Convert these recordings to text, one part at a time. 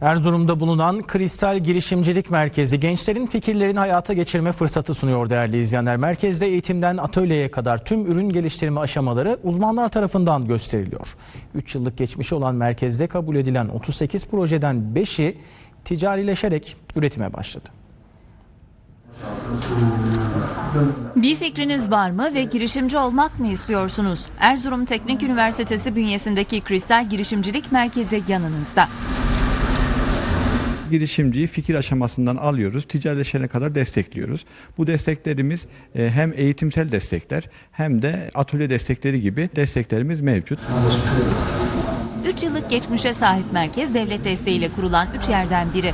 Erzurum'da bulunan Kristal Girişimcilik Merkezi gençlerin fikirlerini hayata geçirme fırsatı sunuyor değerli izleyenler. Merkezde eğitimden atölyeye kadar tüm ürün geliştirme aşamaları uzmanlar tarafından gösteriliyor. 3 yıllık geçmişi olan merkezde kabul edilen 38 projeden 5'i ticarileşerek üretime başladı. Bir fikriniz var mı ve girişimci olmak mı istiyorsunuz? Erzurum Teknik Üniversitesi bünyesindeki Kristal Girişimcilik Merkezi yanınızda. Girişimciyi fikir aşamasından alıyoruz, ticarileşene kadar destekliyoruz. Bu desteklerimiz e, hem eğitimsel destekler hem de atölye destekleri gibi desteklerimiz mevcut. 3 yıllık geçmişe sahip merkez devlet desteğiyle kurulan 3 yerden biri.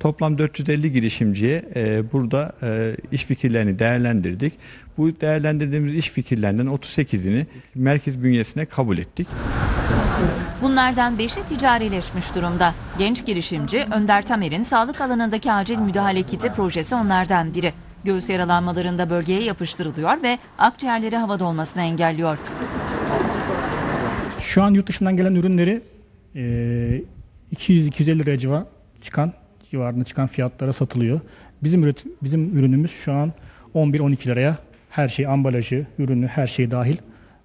Toplam 450 girişimciye e, burada e, iş fikirlerini değerlendirdik. Bu değerlendirdiğimiz iş fikirlerinden 38'ini merkez bünyesine kabul ettik. Bunlardan 5'i ticarileşmiş durumda. Genç girişimci Önder Tamer'in sağlık alanındaki acil müdahale kiti projesi onlardan biri. Göğüs yaralanmalarında bölgeye yapıştırılıyor ve akciğerleri havada olmasını engelliyor. Şu an yurt dışından gelen ürünleri eee, 200-250 liraya civa çıkan civarında çıkan fiyatlara satılıyor. Bizim üretim, bizim ürünümüz şu an 11-12 liraya her şey ambalajı, ürünü, her şey dahil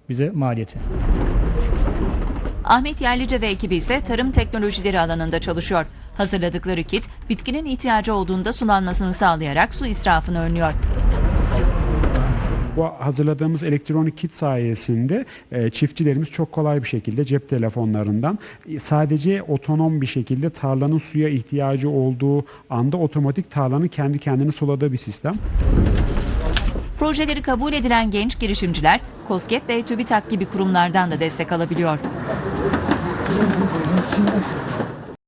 bize maliyeti. Ahmet Yerlice ve ekibi ise tarım teknolojileri alanında çalışıyor. Hazırladıkları kit bitkinin ihtiyacı olduğunda sulanmasını sağlayarak su israfını önlüyor. Bu hazırladığımız elektronik kit sayesinde e, çiftçilerimiz çok kolay bir şekilde cep telefonlarından e, sadece otonom bir şekilde tarlanın suya ihtiyacı olduğu anda otomatik tarlanın kendi kendini suladığı bir sistem. Projeleri kabul edilen genç girişimciler KOSGEB ve TÜBİTAK gibi kurumlardan da destek alabiliyor.